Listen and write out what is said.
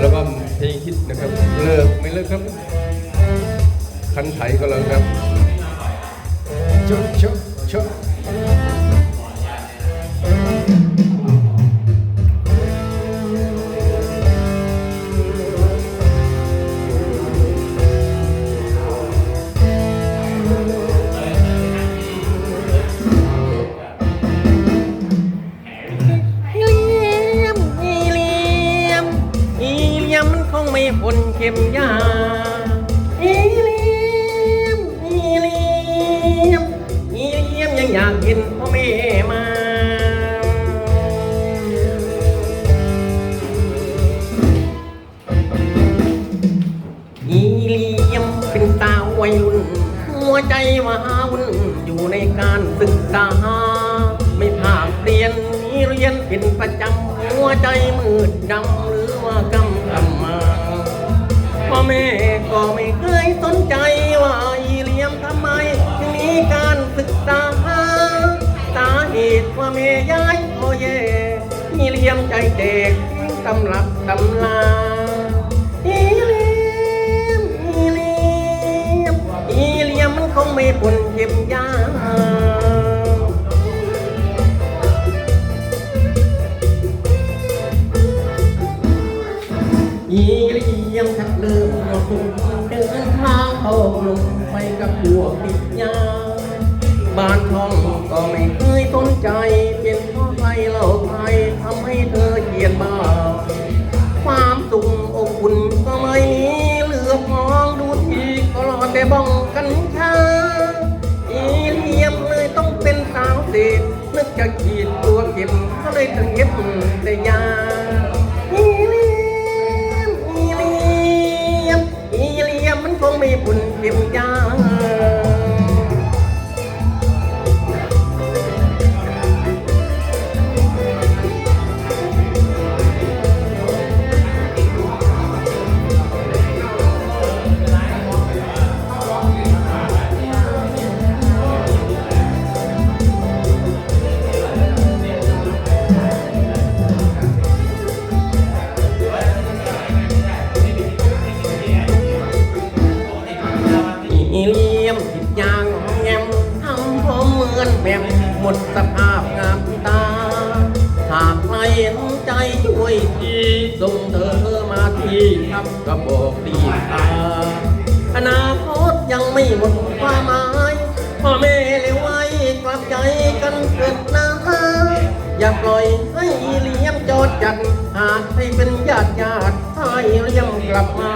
แล้วก็เพลงคิดนะครับเลิกไม่เลิกครับ คันไถก็แล้วครับชกชกชก ไม่พ้นเข็มยาอีเลียมอีเลียมอีเลียมยังอยากเห็นพ่อแม่มาอีเลียมเป็นสาวัยรุ่น หัวใจว่าวุ่นอยู่ในการศึกษาไม่ผ่านเรียนมีเรียนเป็นประจำหัวใจมืดดำหรือ ยมใจเด็กตำรับตำลาอีเลียมอีเลียมอีเลียมมันคงไม่พ้นเก็บยาอีเลียมชักเริ่มหมดหุ่นเดินทางเข้าลงไปกับพวกติดยาบ้านช่องก็ไม่เคยสนใจเป็นเพราะใครเล่า สาวเศษนึกจะขีดตัวเก็บก็เลยต้งเก็บแต่ยา หมดสภาพงามตา หากใครเห็นใจช่วยทีส่งเธอมาที่ทับกระบอกตีตาอนาคตยังไม่หมดความหมายพ่อแม่เลวไว้กลับใจกันเกิดนาอย่าปล่อยให้เลี้ยมจอดจัด หากให้เป็นญาติญาติให้เลี้ยมกลับมา